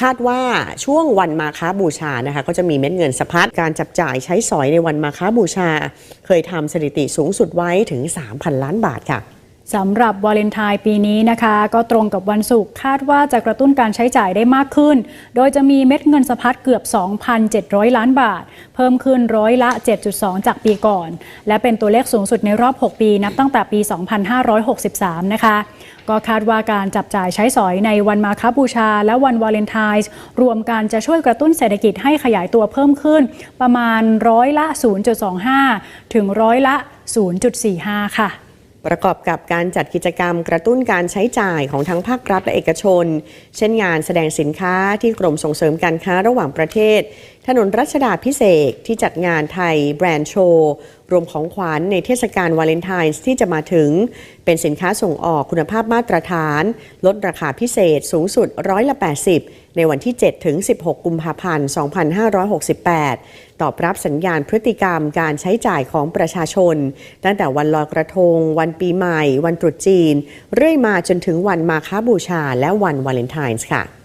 คาดว่าช่วงวันมาค้าบูชานะคะก็จะมีเม็ดเงินสะพัดการจับจ่ายใช้สอยในวันมาค้าบูชา เคยทำสถิติสูงสุดไว้ถึง 3,000 ล้านบาทค่ะ สำหรับวาเลนไทน์ปีนี้นะคะ ก็ตรงกับวันศุกร์คาดว่าจะกระตุ้นการใช้จ่ายได้มากขึ้น โดยจะมีเม็ดเงินสะพัดเกือบ 2,700 ล้านบาท เพิ่มขึ้นร้อยละ 7.2 จากปีก่อน และเป็นตัวเลขสูงสุดในรอบ 6 ปีนับตั้งแต่ปี 2563 นะคะ ก็คาดว่าการจับจ่ายใช้สอยในวันมาคบูชา และวันวาเลนไทน์รวมกันจะช่วยกระตุ้นเศรษฐกิจให้ขยายตัวเพิ่มขึ้น ประมาณร้อยละ 0.25 ถึงร้อยละ 0.45 ค่ะ ประกอบกับการจัดกิจกรรมกระตุ้นการใช้จ่ายของทั้งภาครัฐและเอกชน เช่นงานแสดงสินค้าที่กรมส่งเสริมการค้าระหว่างประเทศถนนรัชดาพิเศษที่จัดงานไทยแบรนด์โชว์ รวมของขวัญในเทศกาลวาเลนไทน์ที่จะมาถึง เป็นสินค้าส่งออกคุณภาพมาตรฐาน ลดราคาพิเศษสูงสุดร้อยละ 80 ในวันที่ 7 ถึง 16 กุมภาพันธ์ 2568 ตอบรับสัญญาณพฤติกรรมการใช้จ่ายของประชาชน ตั้งแต่วันลอยกระทง วันปีใหม่ วันตรุษจีน เรื่อยมาจนถึงวันมาค้าบูชาและวันวาเลนไทน์ค่ะ